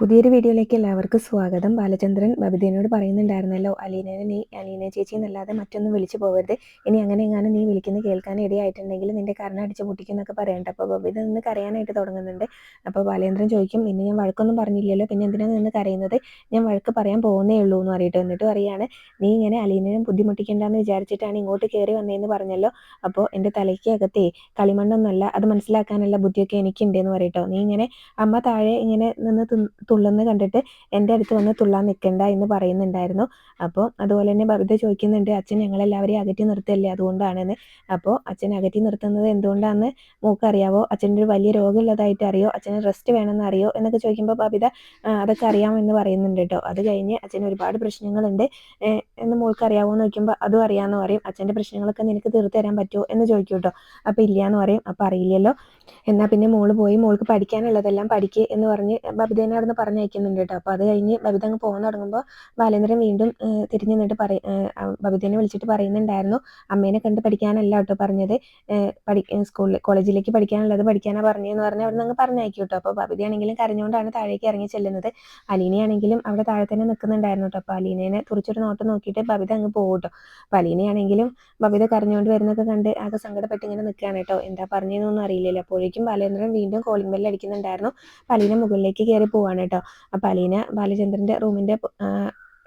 പുതിയൊരു വീഡിയോയിലേക്ക് എല്ലാവർക്കും സ്വാഗതം. ബാലചന്ദ്രൻ ബബിതേനോട് പറയുന്നുണ്ടായിരുന്നല്ലോ അലീനനെ നീ അലീന ചേച്ചി എന്നല്ലാതെ മറ്റൊന്നും വിളിച്ചു പോകരുത്. ഇനി അങ്ങനെ എങ്ങാനും നീ വിളിക്കുന്നത് കേൾക്കാൻ ഇടയായിട്ടുണ്ടെങ്കിൽ നിന്റെ കരണ അടിച്ച് പൊട്ടിക്കുന്നൊക്കെ പറയണ്ട. അപ്പോൾ ബബിത നിന്ന് കരയാനായിട്ട് തുടങ്ങുന്നുണ്ട്. അപ്പോൾ ബാലേന്ദ്രൻ ചോദിക്കും ഇന്ന് ഞാൻ വഴക്കൊന്നും പറഞ്ഞില്ലല്ലോ? പിന്നെ എന്തിനാണ് നിന്ന് കരയുന്നത്? ഞാൻ വഴക്ക് പറയാൻ പോകുന്നേ ഉള്ളൂ എന്ന് പറയിട്ട് എന്നിട്ട് പറയാണ് നീ ഇങ്ങനെ അലീനനെ ബുദ്ധിമുട്ടിക്കേണ്ടെന്ന് വിചാരിച്ചിട്ടാണ് ഇങ്ങോട്ട് കയറി വന്നതെന്ന് പറഞ്ഞല്ലോ? അപ്പോൾ എന്റെ തലയ്ക്ക് അകത്തേ കളിമണ്ണൊന്നല്ല അത് മനസ്സിലാക്കാനുള്ള ബുദ്ധിയൊക്കെ എനിക്കുണ്ടെന്ന് പറയട്ടോ നീ ഇങ്ങനെ അമ്മ താഴെ ഇങ്ങനെ നിന്ന് തുള്ളുന്ന കണ്ടിട്ട് എന്റെ അടുത്ത് വന്ന് തുള്ളാൻ നിൽക്കണ്ട എന്ന് പറയുന്നുണ്ടായിരുന്നു. അപ്പോൾ അതുപോലെ തന്നെ ബബിത ചോദിക്കുന്നുണ്ട് അച്ഛൻ ഞങ്ങളെല്ലാവരെയും അകറ്റി നിർത്തല്ലേ? അതുകൊണ്ടാണെന്ന്. അപ്പോൾ അച്ഛൻ അകറ്റി നിർത്തുന്നത് എന്തുകൊണ്ടാണെന്ന് മൂക്കറിയാവോ? അച്ഛന്റെ ഒരു വലിയ രോഗമുള്ളതായിട്ട് അറിയോ? അച്ഛന് റെസ്റ്റ് വേണമെന്ന് അറിയോ? എന്നൊക്കെ ചോദിക്കുമ്പോൾ ബബിത അതൊക്കെ അറിയാമെന്ന് പറയുന്നുണ്ട് കേട്ടോ. അത് കഴിഞ്ഞ് അച്ഛന് ഒരുപാട് പ്രശ്നങ്ങളുണ്ട്. എന്ന് മോൾക്ക് എന്ന് ചോദിക്കുമ്പോൾ അതും അറിയാമെന്ന് പറയും. അച്ഛന്റെ പ്രശ്നങ്ങളൊക്കെ നിനക്ക് തീർത്തു തരാൻ പറ്റുമോ? എന്ന് ചോദിക്കും കേട്ടോ. അപ്പോൾ ഇല്ല എന്ന് പറയും. അപ്പോൾ അറിയില്ലല്ലോ. എന്നാൽ പിന്നെ മോൾ പോയി. മോൾക്ക് പഠിക്കാനുള്ളതെല്ലാം പഠിക്കുക എന്ന് പറഞ്ഞ് ബബിതേനെ അവിടെ പറഞ്ഞയക്കുന്നുണ്ട് കേട്ടോ. അപ്പോൾ അത് കഴിഞ്ഞ് ബബിത അങ്ങ് പോകാൻ തുടങ്ങുമ്പോൾ ബാലേന്ദ്രൻ വീണ്ടും തിരിഞ്ഞു നിന്നിട്ട് പറ ബബിതേനെ വിളിച്ചിട്ട് പറയുന്നുണ്ടായിരുന്നു. അമ്മേനെ കണ്ട് പഠിക്കാനല്ല കേട്ടോ പറഞ്ഞത്. പഠി സ്കൂളിൽ കോളേജിലേക്ക് പഠിക്കാനുള്ളത് പഠിക്കാനാണ് പറഞ്ഞതെന്ന് പറഞ്ഞാൽ അവിടെ നിന്ന് പറഞ്ഞയക്കും കേട്ടോ. അപ്പോൾ ബബിതയാണെങ്കിലും കരഞ്ഞുകൊണ്ടാണ് താഴേക്ക് ഇറങ്ങി ചെല്ലുന്നത്. അലീനയാണെങ്കിലും അവിടെ താഴെ തന്നെ നിൽക്കുന്നുണ്ടായിരുന്നു കേട്ടോ. അപ്പോൾ അലീനേനെ തുറച്ചൊരു നോട്ടം നോക്കിയിട്ട് ബബിത അങ്ങ് പോകും കേട്ടോ. അപ്പോൾ അലീനയാണെങ്കിലും ബബിത കരഞ്ഞുകൊണ്ട് വരുന്നൊക്കെ കണ്ട് ആകെ സങ്കടപ്പെട്ട് ഇങ്ങനെ നിൽക്കുകയാണ് കേട്ടോ. എന്താ പറഞ്ഞതെന്നൊന്നും അറിയില്ലല്ലോ. അപ്പോഴേക്കും ബാലേന്ദ്രൻ വീണ്ടും കോളിംഗ് ബെല്ല് അടിക്കുന്നുണ്ടായിരുന്നു. അലീന മുകളിലേക്ക് കയറി പോവാണ് കേട്ടോ. അപ്പോൾ അലീന ബാലചന്ദ്രന്റെ റൂമിന്റെ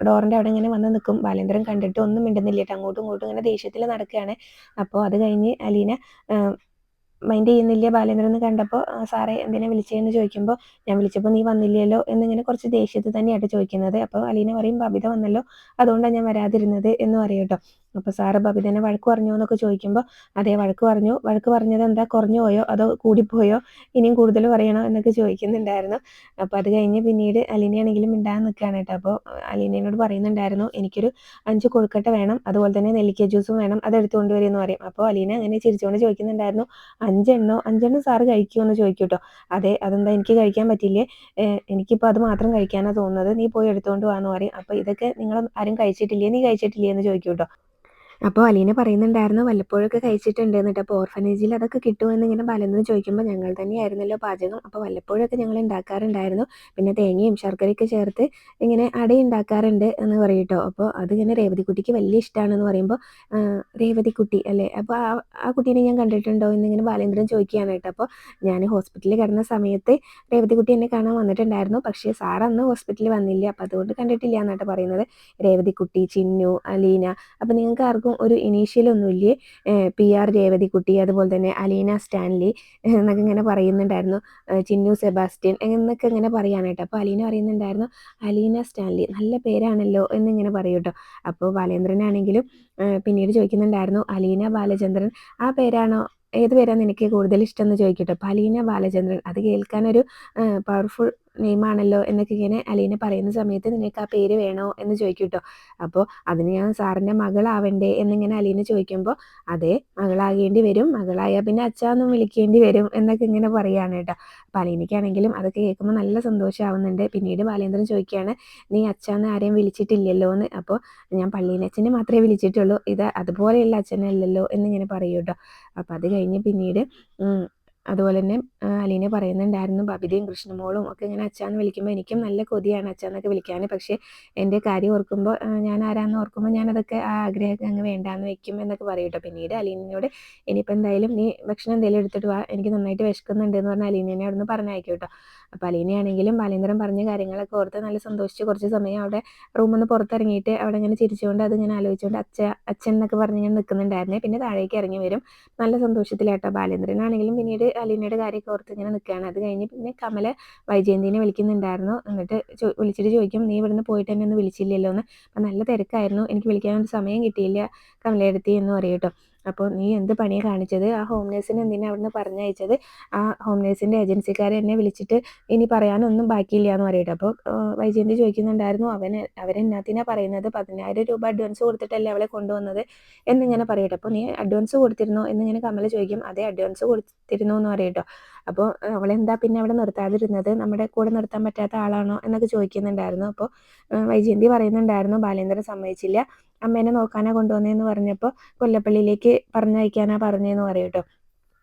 ഡോറിന്റെ അവിടെ ഇങ്ങനെ വന്ന് നിൽക്കും ബാലേന്ദ്രൻ കണ്ടിട്ട് ഒന്നും മിണ്ടുന്നില്ല കേട്ടോ. അങ്ങോട്ടും ഇങ്ങോട്ടും ഇങ്ങനെ ദേഷ്യത്തിൽ നടക്കുകയാണ് അപ്പോൾ അത് കഴിഞ്ഞ് അലീന മൈൻഡ് ചെയ്യുന്നില്ല. ബാലേന്ദ്രൻ എന്ന് കണ്ടപ്പോൾ സാറേ എന്തിനാ വിളിച്ചതെന്ന് ചോദിക്കുമ്പോൾ ഞാൻ വിളിച്ചപ്പോൾ നീ വന്നില്ലല്ലോ എന്നിങ്ങനെ കുറച്ച് ദേഷ്യത്തിൽ തന്നെയായിട്ട് ചോദിക്കുന്നത്. അപ്പോൾ അലീന പറയും ബബിത വന്നല്ലോ. അതുകൊണ്ടാണ് ഞാൻ വരാതിരുന്നത് എന്ന് പറയും കേട്ടോ. അപ്പോൾ സാറ് ബബിതനെ വഴക്ക് പറഞ്ഞു എന്നൊക്കെ ചോദിക്കുമ്പോൾ അതേ വഴക്ക് പറഞ്ഞു. വഴക്ക് പറഞ്ഞത് എന്താ കുറഞ്ഞു പോയോ? അതോ കൂടിപ്പോയോ? ഇനിയും കൂടുതൽ പറയണോ എന്നൊക്കെ ചോദിക്കുന്നുണ്ടായിരുന്നു. അപ്പോൾ അത് കഴിഞ്ഞ് പിന്നീട് അലീനയാണെങ്കിലും മിണ്ടാൻ നിൽക്കുകയാണ് കേട്ടോ. അപ്പോൾ അലീനയോട് പറയുന്നുണ്ടായിരുന്നു എനിക്കൊരു അഞ്ച് കൊഴുക്കട്ട വേണം അതുപോലെ തന്നെ നെല്ലിക്ക ജ്യൂസും വേണം അത് എടുത്തുകൊണ്ട് വരുമെന്ന് പറയും. അപ്പോൾ അലീന അങ്ങനെ ചിരിച്ചുകൊണ്ട് ചോദിക്കുന്നുണ്ടായിരുന്നു അഞ്ചെണ്ണോ? അഞ്ചെണ്ണം സാറ് കഴിക്കുമോ എന്ന് ചോദിക്കും കേട്ടോ. അതെ അതെന്താ എനിക്ക് കഴിക്കാൻ പറ്റില്ലേ? എനിക്കിപ്പോൾ അത് മാത്രം കഴിക്കാനാണ് തോന്നുന്നത്. നീ പോയി എടുത്തുകൊണ്ട് പോകാമെന്ന് പറയും. അപ്പോൾ ഇതൊക്കെ നിങ്ങൾ ആരും കഴിച്ചിട്ടില്ലേ? നീ കഴിച്ചിട്ടില്ലേ എന്ന് ചോദിക്കും കേട്ടോ. അപ്പോൾ അലീന പറയുന്നുണ്ടായിരുന്നു വല്ലപ്പോഴൊക്കെ കഴിച്ചിട്ടുണ്ട് എന്നിട്ട് അപ്പോൾ ഓർഫനേജിൽ അതൊക്കെ കിട്ടുമെന്ന് ഇങ്ങനെ ബാലന്ദ്രൻ ചോദിക്കുമ്പോൾ ഞങ്ങൾ തന്നെയായിരുന്നല്ലോ പാചകം. അപ്പോൾ വല്ലപ്പോഴൊക്കെ ഞങ്ങൾ ഉണ്ടാക്കാറുണ്ടായിരുന്നു. പിന്നെ തേങ്ങയും ശർക്കരയൊക്കെ ചേർത്ത് ഇങ്ങനെ അട ഉണ്ടാക്കാറുണ്ട് എന്ന് പറയട്ടോ അപ്പോൾ അതിങ്ങനെ രേവതിക്കുട്ടിക്ക് വലിയ ഇഷ്ടമാണെന്ന് പറയുമ്പോൾ രേവതിക്കുട്ടി അല്ലേ? അപ്പോൾ ആ ആ കുട്ടീനെ ഞാൻ കണ്ടിട്ടുണ്ടോ എന്നിങ്ങനെ ബാലേന്ദ്രൻ ചോദിക്കുകയാണ് കേട്ടോ. അപ്പോൾ ഞാൻ ഹോസ്പിറ്റലിൽ കിടന്ന സമയത്ത് രേവതിക്കുട്ടി എന്നെ കാണാൻ വന്നിട്ടുണ്ടായിരുന്നു. പക്ഷേ സാർ അന്ന് ഹോസ്പിറ്റലിൽ വന്നില്ല. അപ്പോൾ അതുകൊണ്ട് കണ്ടിട്ടില്ല എന്നാട്ടോ പറയുന്നത്. രേവതിക്കുട്ടി ചിന്നു അലീന. അപ്പോൾ നിങ്ങൾക്ക് ആർക്കും ആർക്കും ഒരു ഇനീഷ്യലൊന്നുമില്ലേ പി ആർ രേവതിക്കുട്ടി അതുപോലെ തന്നെ അലീന സ്റ്റാൻലി എന്നൊക്കെ ഇങ്ങനെ പറയുന്നുണ്ടായിരുന്നു. ചിന്നു സെബാസ്റ്റ്യൻ എന്നൊക്കെ ഇങ്ങനെ പറയാനായിട്ട് അപ്പോൾ അലീന പറയുന്നുണ്ടായിരുന്നു അലീന സ്റ്റാൻലി നല്ല പേരാണല്ലോ എന്നിങ്ങനെ പറയും കേട്ടോ. അപ്പോൾ ബാലേന്ദ്രനാണെങ്കിലും പിന്നീട് ചോദിക്കുന്നുണ്ടായിരുന്നു അലീന ബാലചന്ദ്രൻ ആ പേരാണോ? ഏത് പേരാണ് നിനക്ക് കൂടുതൽ ഇഷ്ടം? എന്ന് ചോദിക്കട്ടെ. അലീന ബാലചന്ദ്രൻ അത് കേൾക്കാനൊരു പവർഫുൾ നെയിമാണല്ലോ എന്നൊക്കെ ഇങ്ങനെ അലീന പറയുന്ന സമയത്ത് നിനക്ക് ആ പേര് വേണോ എന്ന് ചോദിക്കും കേട്ടോ അപ്പോൾ അതിന് ഞാൻ സാറിന്റെ മകളാവണ്ടേ എന്നിങ്ങനെ അലീന ചോദിക്കുമ്പോൾ അതെ മകളാകേണ്ടി വരും മകളായാൽ പിന്നെ അച്ഛാന്നും വിളിക്കേണ്ടി വരും എന്നൊക്കെ ഇങ്ങനെ പറയുകയാണ് കേട്ടോ. അപ്പോൾ അലീനയ്ക്കാണെങ്കിലും അതൊക്കെ കേൾക്കുമ്പോൾ നല്ല സന്തോഷമാവുന്നുണ്ട് പിന്നീട് ബാലേന്ദ്രൻ ചോദിക്കുകയാണ് നീ അച്ഛാന്ന് ആരെയും വിളിച്ചിട്ടില്ലല്ലോ എന്ന്? അപ്പോൾ ഞാൻ പള്ളീനച്ഛനെ മാത്രമേ വിളിച്ചിട്ടുള്ളൂ. ഇത് അതുപോലെയുള്ള അച്ഛനല്ലല്ലോ എന്നിങ്ങനെ പറയൂ കേട്ടോ അപ്പോൾ അത് കഴിഞ്ഞ് പിന്നീട് അതുപോലെ തന്നെ അലീന പറയുന്നുണ്ടായിരുന്നു ബബിതയും കൃഷ്ണമോളും ഒക്കെ ഇങ്ങനെ അച്ഛാന്ന് വിളിക്കുമ്പോൾ എനിക്കും നല്ല കൊതിയാണ് അച്ഛാന്നൊക്കെ വിളിക്കാൻ പക്ഷേ എന്റെ കാര്യം ഓർക്കുമ്പോൾ ഞാൻ ആരാന്ന് ഓർക്കുമ്പോൾ ഞാനതൊക്കെ ആ ആഗ്രഹമൊക്കെ അങ്ങ് വേണ്ടാന്ന് വെക്കും എന്നൊക്കെ പറയും പിന്നീട് അലീനയോട് ഇനിയിപ്പോൾ എന്തായാലും നീ ഭക്ഷണം എന്തെങ്കിലും എടുത്തിട്ട് വാ എനിക്ക് നന്നായിട്ട് വിശക്കുന്നുണ്ട് എന്ന് പറഞ്ഞാൽ അലീനേനെ അവിടെ നിന്ന് പറഞ്ഞയക്കും കേട്ടോ. അപ്പോൾ അലീനയാണെങ്കിലും ബാലേന്ദ്രൻ പറഞ്ഞ കാര്യങ്ങളൊക്കെ ഓർത്ത് നല്ല സന്തോഷിച്ച് കുറച്ച് സമയം അവിടെ റൂമിൽ നിന്ന് പുറത്തിറങ്ങിയിട്ട് അവിടെ ഇങ്ങനെ ചിരിച്ചുകൊണ്ട് അത് ഇങ്ങനെ ആലോചിച്ചുകൊണ്ട് അച്ഛ അച്ഛൻ എന്നൊക്കെ പറഞ്ഞ് ഇങ്ങനെ നിൽക്കുന്നുണ്ടായിരുന്നേ പിന്നെ താഴേക്ക് ഇറങ്ങി വരും. നല്ല സന്തോഷത്തിലാട്ടോ ബാലേന്ദ്രനാണെങ്കിലും പിന്നീട് അലീനയുടെ കാര്യമൊക്കെ ഓർത്ത് ഇങ്ങനെ നിൽക്കുകയാണ് അത് കഴിഞ്ഞ് പിന്നെ കമല വൈജയന്തിനെ വിളിക്കുന്നുണ്ടായിരുന്നു. എന്നിട്ട് വിളിച്ചിട്ട് ചോദിക്കും നീ ഇവിടുന്ന് പോയിട്ട് എന്നെ ഒന്ന് വിളിച്ചില്ലല്ലോ എന്ന് അപ്പം നല്ല തിരക്കായിരുന്നു. എനിക്ക് വിളിക്കാനൊരു സമയം കിട്ടിയില്ല കമലയെടുത്തി എന്ന് പറയും കേട്ടോ. അപ്പോൾ നീ എന്ത് പണിയാണ് കാണിച്ചത്? ആ ഹോം നേഴ്സിനെ എന്തിനാ അവിടുന്ന് പറഞ്ഞയച്ചത്? ആ ഹോം നേഴ്സിന്റെ ഏജൻസിക്കാരെ എന്നെ വിളിച്ചിട്ട് ഇനി പറയാനൊന്നും ബാക്കിയില്ല എന്ന് പറയട്ടെ അപ്പോൾ വൈജയന്തി ചോദിക്കുന്നുണ്ടായിരുന്നു അവന് അവരെന്നാത്തിനാ പറയുന്നത്? പതിനായിരം രൂപ അഡ്വാൻസ് കൊടുത്തിട്ടല്ലേ അവളെ കൊണ്ടുവന്നത്? എന്നിങ്ങനെ പറയട്ടെ. അപ്പോൾ നീ അഡ്വാൻസ് കൊടുത്തിരുന്നോ? എന്നിങ്ങനെ കമല ചോദിക്കും. അതേ അഡ്വാൻസ് കൊടുത്തിരുന്നു എന്ന് പറയട്ടോ. അപ്പോൾ അവളെന്താ പിന്നെ അവിടെ നിർത്താതിരുന്നത്? നമ്മുടെ കൂടെ നിർത്താൻ പറ്റാത്ത ആളാണോ എന്നൊക്കെ ചോദിക്കുന്നുണ്ടായിരുന്നു. അപ്പോൾ വൈജയന്തി പറയുന്നുണ്ടായിരുന്നു ബാലേന്ദ്രൻ സമ്മതിച്ചില്ല. അമ്മേനെ നോക്കാനാ കൊണ്ടുവന്നതെന്ന് പറഞ്ഞപ്പോൾ കൊല്ലപ്പള്ളിയിലേക്ക് പറഞ്ഞയക്കാനാ പറഞ്ഞതെന്ന് പറയും കേട്ടോ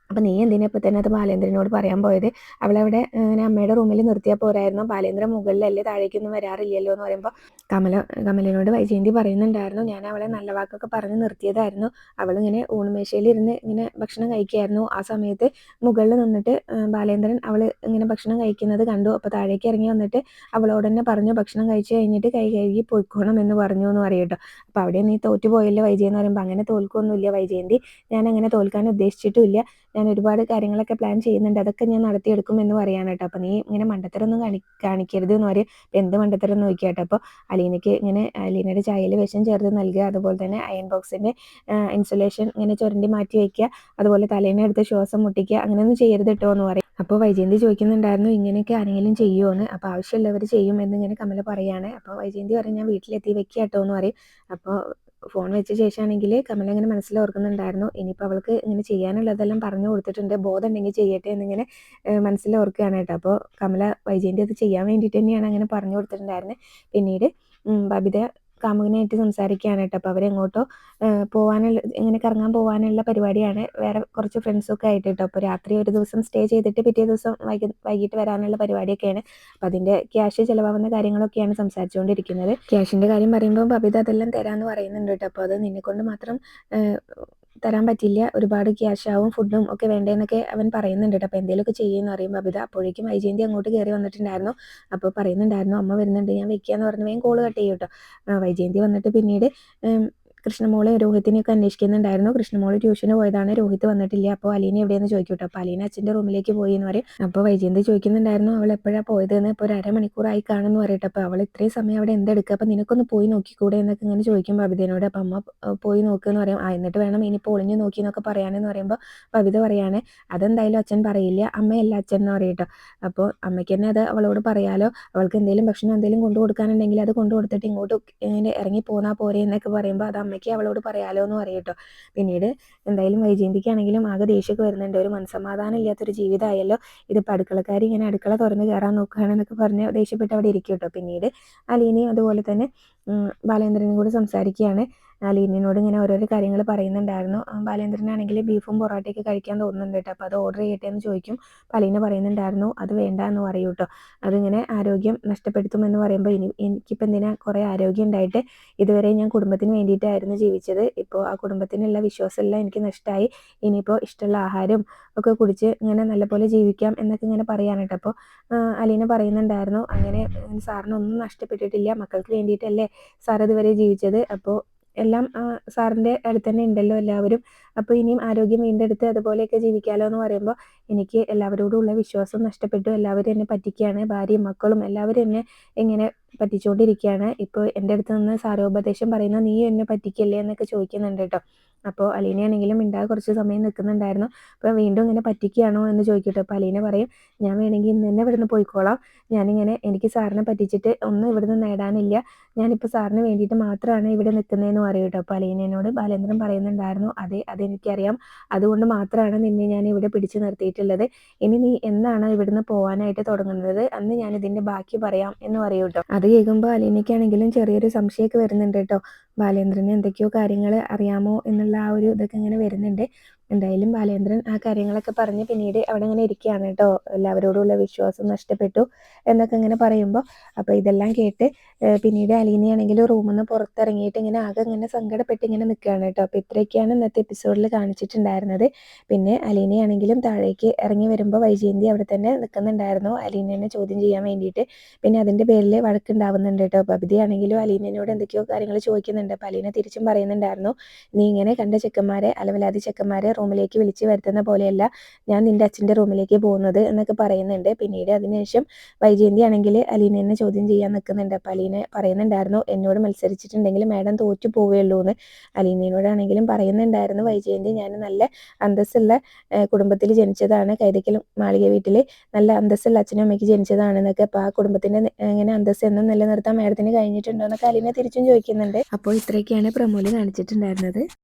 അപ്പം നീ എന്തിനാ ഇപ്പം തന്നെ അത് ബാലേന്ദ്രനോട് പറയാൻ പോയത്? അവളവിടെ ഇങ്ങനെ അമ്മയുടെ റൂമിൽ നിർത്തിയാൽ പോരായിരുന്നു. ബാലേന്ദ്രൻ മുകളിലല്ലേ താഴേക്കൊന്നും വരാറില്ലല്ലോ എന്ന് പറയുമ്പോൾ കമല കമലിനോട് വൈജയന്തി പറയുന്നുണ്ടായിരുന്നു ഞാൻ അവളെ നല്ല വാക്കൊക്കെ പറഞ്ഞ് നിർത്തിയതായിരുന്നു. അവളിങ്ങനെ ഊണുമേശയിൽ ഇരുന്ന് ഇങ്ങനെ ഭക്ഷണം കഴിക്കുകയായിരുന്നു ആ സമയത്ത് മുകളിൽ നിന്നിട്ട് ബാലേന്ദ്രൻ അവൾ ഇങ്ങനെ ഭക്ഷണം കഴിക്കുന്നത് കണ്ടു. അപ്പോൾ താഴേക്ക് ഇറങ്ങി വന്നിട്ട് അവളോട് തന്നെ പറഞ്ഞു ഭക്ഷണം കഴിച്ചു കഴിഞ്ഞിട്ട് കൈ കഴുകി പോയിക്കോണം എന്ന് പറഞ്ഞു എന്ന് പറയട്ടോ അപ്പോൾ അവിടെ നീ തോറ്റു പോയല്ലോ എന്ന് പറയുമ്പോൾ അങ്ങനെ തോൽക്കൊന്നുമില്ല വൈജയന്തി. ഞാൻ അങ്ങനെ തോൽക്കാൻ ഉദ്ദേശിച്ചിട്ടുമില്ല ഞാൻ ഒരുപാട് കാര്യങ്ങളൊക്കെ പ്ലാൻ ചെയ്യുന്നുണ്ട്. അതൊക്കെ ഞാൻ നടത്തിയെടുക്കും എന്ന് പറയാണ് കേട്ടോ. അപ്പോൾ നീ ഇങ്ങനെ മണ്ടത്തരൊന്നും കാണി കാണിക്കരുത് എന്ന് പറയും എന്ത് മണ്ടത്തരം നോക്കിയാട്ടോ കേട്ടോ. അപ്പോൾ അലീനയ്ക്ക് ഇങ്ങനെ അലീനയുടെ ചായയിൽ വിഷം ചേർത്ത് നൽകുക. അതുപോലെ തന്നെ അയൺ ബോക്സിന്റെ ഇൻസുലേഷൻ ഇങ്ങനെ ചുരണ്ടി മാറ്റി വയ്ക്കുക. അതുപോലെ തലേനെ എടുത്ത് ശ്വാസം മുട്ടിക്കുക. അങ്ങനെയൊന്നും ചെയ്യരുത് കേട്ടോ എന്ന് പറയും. അപ്പോൾ വൈജയന്തി ചോദിക്കുന്നുണ്ടായിരുന്നു ഇങ്ങനെയൊക്കെ ആരെങ്കിലും ചെയ്യുമോ എന്ന് അപ്പോൾ ആവശ്യമുള്ളവർ ചെയ്യും എന്ന് എന്നിങ്ങനെ കമല പറയാണ്. അപ്പോൾ വൈജയന്തി പറയും ഞാൻ വീട്ടിലെത്തി വെക്കുക കേട്ടോ എന്ന് പറയും. അപ്പോൾ ഫോൺ വെച്ച ശേഷമാണെങ്കിൽ കമൽ അങ്ങനെ മനസ്സിൽ ഓർക്കുന്നുണ്ടായിരുന്നു ഇനിയിപ്പോൾ അവൾക്ക് ഇങ്ങനെ ചെയ്യാനുള്ളതെല്ലാം പറഞ്ഞു കൊടുത്തിട്ടുണ്ട്. ബോധം ഉണ്ടെങ്കിൽ ചെയ്യട്ടെ എന്നിങ്ങനെ മനസ്സിൽ ഓർക്കുകയാണ് കേട്ടോ. അപ്പോൾ കമല വൈജയന്റെ അത് ചെയ്യാൻ വേണ്ടിയിട്ട് തന്നെയാണ് അങ്ങനെ പറഞ്ഞു കൊടുത്തിട്ടുണ്ടായിരുന്നത് പിന്നീട് ബബിത കാമുകനായിട്ട് സംസാരിക്കുകയാണ് കേട്ടോ. അപ്പോൾ അവരെങ്ങോട്ടോ പോകാനുള്ള ഇങ്ങനെ കറങ്ങാൻ പോകാനുള്ള പരിപാടിയാണ്. വേറെ കുറച്ച് ഫ്രണ്ട്സൊക്കെ ആയിട്ട് കേട്ടോ. അപ്പോൾ രാത്രി ഒരു ദിവസം സ്റ്റേ ചെയ്തിട്ട് പിറ്റേ ദിവസം വൈകി വൈകിട്ട് വരാനുള്ള പരിപാടിയൊക്കെയാണ്. അപ്പോൾ അതിന്റെ ക്യാഷ് ചിലവാകുന്ന കാര്യങ്ങളൊക്കെയാണ് സംസാരിച്ചുകൊണ്ടിരിക്കുന്നത്. ക്യാഷിന്റെ കാര്യം പറയുമ്പോൾ ബബിത അതെല്ലാം തരാമെന്ന് പറയുന്നുണ്ട് കേട്ടോ. അപ്പോൾ അത് നിന്നെക്കൊണ്ട് മാത്രം തരാൻ പറ്റില്ല. ഒരുപാട് ക്യാഷാവും ഫുഡും ഒക്കെ വേണ്ടതെന്നൊക്കെ അവൻ പറയുന്നുണ്ട് കേട്ടോ. അപ്പോൾ എന്തെങ്കിലുമൊക്കെ ചെയ്യുമെന്ന് പറയുമ്പോൾ അബിത അപ്പോഴേക്കും വൈജയന്തി അങ്ങോട്ട് കയറി വന്നിട്ടുണ്ടായിരുന്നു. അപ്പോൾ പറയുന്നുണ്ടായിരുന്നു അമ്മ വരുന്നുണ്ട് ഞാൻ വെക്കാന്ന് പറഞ്ഞ് വേഗം കോൾ കട്ട് ചെയ്യും കേട്ടോ. വൈജയന്തി വന്നിട്ട് പിന്നീട് കൃഷ്ണമോളെ രോഹിത്തിനെയൊക്കെ അന്വേഷിക്കുന്നുണ്ടായിരുന്നു. കൃഷ്ണമോൾ ട്യൂഷന് പോയതാണ്. രോഹിത് വന്നിട്ടില്ല. അപ്പോൾ അലീന എവിടെയെന്ന് ചോദിക്കും കേട്ടോ അപ്പോൾ അലീന അച്ഛന്റെ റൂമിലേക്ക് പോയി എന്ന് പറയും. അപ്പോൾ വൈജയന്തി ചോദിക്കുന്നുണ്ടായിരുന്നു അവൾ എപ്പോഴാണ് പോയതെന്ന്? ഇപ്പോൾ ഒരു അരമണിക്കൂറായി കാണുമെന്ന് പറയട്ടെ. അപ്പോൾ അവൾ ഇത്രയും സമയം അവിടെ എന്തെടുക്കുക? അപ്പോൾ നിനക്കൊന്ന് പോയി നോക്കിക്കൂടെ? എന്നൊക്കെ ഇങ്ങനെ ചോദിക്കും ബബിതേനോട് അപ്പോൾ അമ്മ പോയി നോക്കുകയെന്ന് പറയും. ആ എന്നിട്ട് വേണം ഇനിയിപ്പോൾ ഒളിഞ്ഞു നോക്കി എന്നൊക്കെ പറയാനെന്ന് പറയുമ്പോൾ ബബിത പറയാണ് അതെന്തായാലും അച്ഛൻ പറയില്ല. അമ്മയല്ല അച്ഛൻ എന്ന് പറയട്ടോ. അപ്പോൾ അമ്മയ്ക്ക് തന്നെ അത് അവളോട് പറയാലോ. അവൾക്ക് എന്തെങ്കിലും ഭക്ഷണം എന്തെങ്കിലും കൊണ്ടു കൊടുക്കാനുണ്ടെങ്കിൽ അത് കൊണ്ടു കൊടുത്തിട്ട് ഇങ്ങോട്ട് ഇങ്ങനെ ഇറങ്ങി പോന്നാൽ പോരെ എന്നൊക്കെ പറയുമ്പോൾ അത് അമ്മ അമ്മയ്ക്ക് അവളോട് പറയാലോ എന്ന് പറയട്ടോ. പിന്നീട് എന്തായാലും വൈജയന്തിക്കാണെങ്കിലും ആകെ ദേഷ്യമൊക്കെ വരുന്നുണ്ട്. ഒരു മനസ്സമാധാനം ഇല്ലാത്തൊരു ജീവിതമായല്ലോ ഇതിപ്പോൾ അടുക്കളക്കാർ ഇങ്ങനെ അടുക്കള തുറന്ന് കയറാൻ നോക്കുകയാണെന്നൊക്കെ പറഞ്ഞ് ദേഷ്യപ്പെട്ട് അവിടെ ഇരിക്കും കേട്ടോ പിന്നീട് അലീനയും അതുപോലെ തന്നെ ബാലേന്ദ്രനും കൂടി സംസാരിക്കുകയാണ്. ലീനിനോട് ഇങ്ങനെ ഓരോരോ കാര്യങ്ങൾ പറയുന്നുണ്ടായിരുന്നു. ബാലേന്ദ്രനാണെങ്കിൽ ബീഫും പൊറോട്ടയൊക്കെ കഴിക്കാൻ തോന്നുന്നുണ്ട് കേട്ടോ. അപ്പോൾ അത് ഓർഡർ ചെയ്യട്ടെ എന്ന് ചോദിക്കും. പലീന പറയുന്നുണ്ടായിരുന്നു അത് വേണ്ട എന്ന് പറയൂ കേട്ടോ അതിങ്ങനെ ആരോഗ്യം നഷ്ടപ്പെടുത്തുമെന്ന് പറയുമ്പോൾ ഇനി എനിക്കിപ്പോൾ എന്തിനാ കുറേ ആരോഗ്യം ഉണ്ടായിട്ട് ഇതുവരെ ഞാൻ കുടുംബത്തിന് വേണ്ടിയിട്ടായിരുന്നു ജീവിച്ചത്. ഇപ്പോൾ ആ കുടുംബത്തിനുള്ള വിശ്വാസമെല്ലാം എനിക്ക് നഷ്ടമായി ഇനിയിപ്പോൾ ഇഷ്ടമുള്ള ആഹാരം ഒക്കെ കുടിച്ച് ഇങ്ങനെ നല്ലപോലെ ജീവിക്കാം എന്നൊക്കെ ഇങ്ങനെ പറയാൻ കേട്ടോ. അപ്പോൾ അലീന പറയുന്നുണ്ടായിരുന്നു അങ്ങനെ സാറിനൊന്നും നഷ്ടപ്പെട്ടിട്ടില്ല. മക്കൾക്ക് വേണ്ടിയിട്ടല്ലേ സാർ ഇതുവരെ ജീവിച്ചത്. അപ്പോൾ എല്ലാം സാറിന്റെ അടുത്ത് തന്നെ ഉണ്ടല്ലോ എല്ലാവരും. അപ്പോൾ ഇനിയും ആരോഗ്യം വീണ്ടെടുത്ത് അതുപോലെയൊക്കെ ജീവിക്കാമല്ലോ എന്ന് പറയുമ്പോൾ എനിക്ക് എല്ലാവരോടുള്ള വിശ്വാസം നഷ്ടപ്പെട്ടു. എല്ലാവരും എന്നെ പറ്റിക്കുകയാണ് ഭാര്യയും മക്കളും എല്ലാവരും എന്നെ എങ്ങനെ പറ്റിച്ചുകൊണ്ടിരിക്കുകയാണ് ഇപ്പോൾ എന്റെ അടുത്ത് നിന്ന് സാരോപദേശം പറയുന്ന നീ എന്നെ പറ്റിക്കല്ലേ? എന്നൊക്കെ ചോദിക്കുന്നുണ്ട് കേട്ടോ. അപ്പോൾ അലീനയാണെങ്കിലും മിണ്ടാതെ കുറച്ച് സമയം നിൽക്കുന്നുണ്ടായിരുന്നു അപ്പോൾ വീണ്ടും ഇങ്ങനെ പറ്റിക്കുകയാണോ എന്ന് ചോദിക്കട്ടെ. അപ്പോൾ അലീന പറയും ഞാൻ വേണമെങ്കിൽ ഇന്ന് തന്നെ ഇവിടുന്ന് പോയിക്കോളാം. ഞാനിങ്ങനെ എനിക്ക് സാറിനെ പറ്റിച്ചിട്ട് ഒന്നും ഇവിടുന്ന് നേടാനില്ല. ഞാനിപ്പോൾ സാറിന് വേണ്ടിയിട്ട് മാത്രമാണ് ഇവിടെ നിൽക്കുന്നതെന്ന് പറയും കേട്ടോ അപ്പോൾ അലീനയോട് ബാലേന്ദ്രൻ പറയുന്നുണ്ടായിരുന്നു അതെ അതെനിക്കറിയാം അതുകൊണ്ട് മാത്രമാണ് നിന്നെ ഞാൻ ഇവിടെ പിടിച്ചു നിർത്തിയിട്ടുള്ളത്. ഇനി നീ എന്നാണ് ഇവിടുന്ന് പോകാനായിട്ട് തുടങ്ങുന്നത്? അന്ന് ഞാൻ ഇതിന്റെ ബാക്കി പറയാം എന്ന് പറയും കേട്ടോ അത് കേൾക്കുമ്പോൾ അലീനയ്ക്കാണെങ്കിലും ചെറിയൊരു സംശയമൊക്കെ വരുന്നുണ്ട് കേട്ടോ. ബാലേന്ദ്രന് എന്തൊക്കെയോ കാര്യങ്ങൾ അറിയാമോ എന്നുള്ള ആ ഒരു ഇതൊക്കെ ഇങ്ങനെ വരുന്നുണ്ട്. എന്തായാലും ബാലേന്ദ്രൻ ആ കാര്യങ്ങളൊക്കെ പറഞ്ഞ് പിന്നീട് അവിടെ ഇങ്ങനെ ഇരിക്കുകയാണ് കേട്ടോ. എല്ലാവരോടുള്ള വിശ്വാസം നഷ്ടപ്പെട്ടു എന്നൊക്കെ ഇങ്ങനെ പറയുമ്പോൾ അപ്പോൾ ഇതെല്ലാം കേട്ട് പിന്നീട് അലീനയാണെങ്കിൽ റൂമിൽ നിന്ന് പുറത്തിറങ്ങിയിട്ട് ഇങ്ങനെ ആകെ ഇങ്ങനെ സങ്കടപ്പെട്ട് ഇങ്ങനെ നിൽക്കുകയാണ് കേട്ടോ. അപ്പോൾ ഇത്രയൊക്കെയാണ് ഇന്നത്തെ എപ്പിസോഡിൽ കാണിച്ചിട്ടുണ്ടായിരുന്നത്. പിന്നെ അലീനയാണെങ്കിലും താഴേക്ക് ഇറങ്ങി വരുമ്പോൾ വൈജയന്തി അവിടെ തന്നെ നിൽക്കുന്നുണ്ടായിരുന്നു അലീനനെ ചോദ്യം ചെയ്യാൻ വേണ്ടിയിട്ട്. പിന്നെ അതിന്റെ പേരിൽ വഴക്കുണ്ടാവുന്നുണ്ട് കേട്ടോ. ബബിതയാണെങ്കിലും അലീനയോട് എന്തൊക്കെയോ കാര്യങ്ങൾ ചോദിക്കുന്നുണ്ട്. അപ്പോൾ അലീന തിരിച്ചും പറയുന്നുണ്ടായിരുന്നു നീ ഇങ്ങനെ കണ്ട ചെക്കന്മാരെ അലവലാതി ചെക്കന്മാരെ റൂമിലേക്ക് വിളിച്ച് വരുത്തുന്ന പോലെയല്ല ഞാൻ നിന്റെ അച്ഛന്റെ റൂമിലേക്ക് പോകുന്നത് എന്നൊക്കെ പറയുന്നുണ്ട്. പിന്നീട് അതിനുശേഷം വൈജയന്തി ആണെങ്കിൽ അലീനെ ചോദ്യം ചെയ്യാൻ നിൽക്കുന്നുണ്ട്. അപ്പോൾ അലീന പറയുന്നുണ്ടായിരുന്നു എന്നോട് മത്സരിച്ചിട്ടുണ്ടെങ്കിൽ മാഡം തോറ്റു പോവുകയുള്ളൂ എന്ന്. അലീനയോടാണെങ്കിലും പറയുന്നുണ്ടായിരുന്നു വൈജയന്തി ഞാൻ നല്ല അന്തസ്സുള്ള കുടുംബത്തിൽ ജനിച്ചതാണ്. കൈതക്കൽ മാളിക വീട്ടിൽ നല്ല അന്തസ്സുള്ള അച്ഛനും അമ്മയ്ക്ക് ജനിച്ചതാണെന്നൊക്കെ അപ്പോൾ ആ കുടുംബത്തിന്റെ ഇങ്ങനെ അന്തസ്സ് എന്നും നിലനിർത്താൻ മാഡത്തിന് കഴിഞ്ഞിട്ടുണ്ടോ എന്നൊക്കെ അലീന തിരിച്ചും ചോദിക്കുന്നുണ്ട്. അപ്പോൾ ഇത്രയൊക്കെയാണ് പ്രമോൽ കാണിച്ചിട്ടുണ്ടായിരുന്നത്.